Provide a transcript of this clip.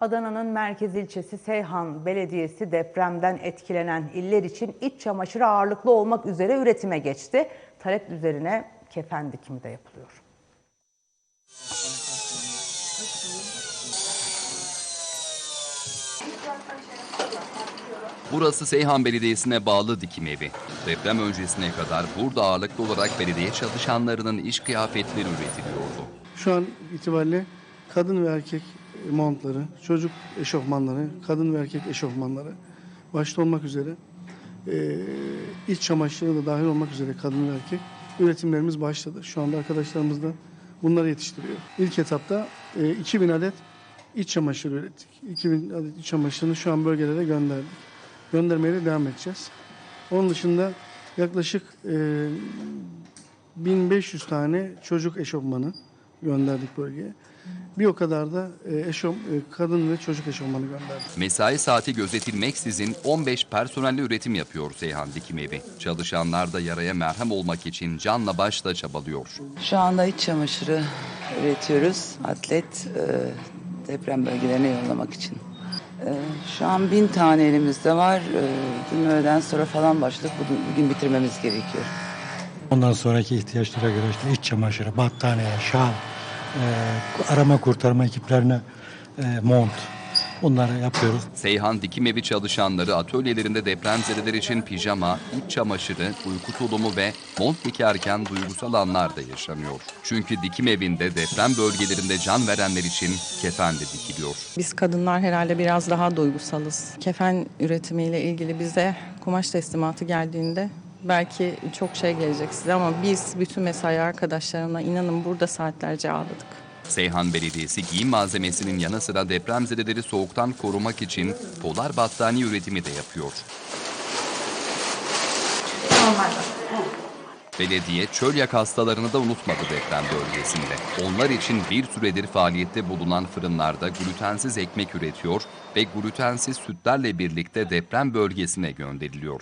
Adana'nın merkez ilçesi Seyhan Belediyesi depremden etkilenen iller için iç çamaşırı ağırlıklı olmak üzere üretime geçti. Talep üzerine kefen dikimi de yapılıyor. Burası Seyhan Belediyesi'ne bağlı dikim evi. Deprem öncesine kadar burada ağırlıklı olarak belediye çalışanlarının iş kıyafetleri üretiliyordu. Şu an itibariyle kadın ve erkek montları, çocuk eşofmanları, kadın ve erkek eşofmanları başta olmak üzere e, iç çamaşırı da dahil olmak üzere kadın ve erkek üretimlerimiz başladı. Şu anda arkadaşlarımız da bunları yetiştiriyor. İlk etapta e, 2000 adet iç çamaşırı ürettik. 2000 adet iç çamaşırını şu an bölgelere gönderdik. Göndermeye de devam edeceğiz. Onun dışında yaklaşık e, 1500 tane çocuk eşofmanı gönderdik bölgeye. Bir o kadar da e, eşof, e, kadın ve çocuk eşofmanı gönderdik. Mesai saati gözetilmeksizin 15 personelle üretim yapıyor Seyhan Dikim Evi. Çalışanlar da yaraya merhem olmak için canla başla çabalıyor. Şu anda iç çamaşırı üretiyoruz. Atlet e, deprem bölgelerine yollamak için. Şu an bin tane elimizde var. Dün öğleden sonra falan başladık. Bugün, bugün bitirmemiz gerekiyor. Ondan sonraki ihtiyaçlara göre işte iç çamaşırı, battaniye, şal, e, arama kurtarma ekiplerine e, mont bunları yapıyoruz. Seyhan Dikim Evi çalışanları atölyelerinde depremzedeler için pijama, iç çamaşırı, uyku tulumu ve mont dikerken duygusal anlar da yaşanıyor. Çünkü dikim evinde deprem bölgelerinde can verenler için kefen de dikiliyor. Biz kadınlar herhalde biraz daha duygusalız. Kefen üretimiyle ilgili bize kumaş teslimatı geldiğinde belki çok şey gelecek size ama biz bütün mesai arkadaşlarımla inanın burada saatlerce ağladık. Seyhan Belediyesi giyim malzemesinin yanı sıra depremzedeleri soğuktan korumak için polar battaniye üretimi de yapıyor. Belediye çöl yak hastalarını da unutmadı deprem bölgesinde. Onlar için bir süredir faaliyette bulunan fırınlarda glutensiz ekmek üretiyor ve glutensiz sütlerle birlikte deprem bölgesine gönderiliyor.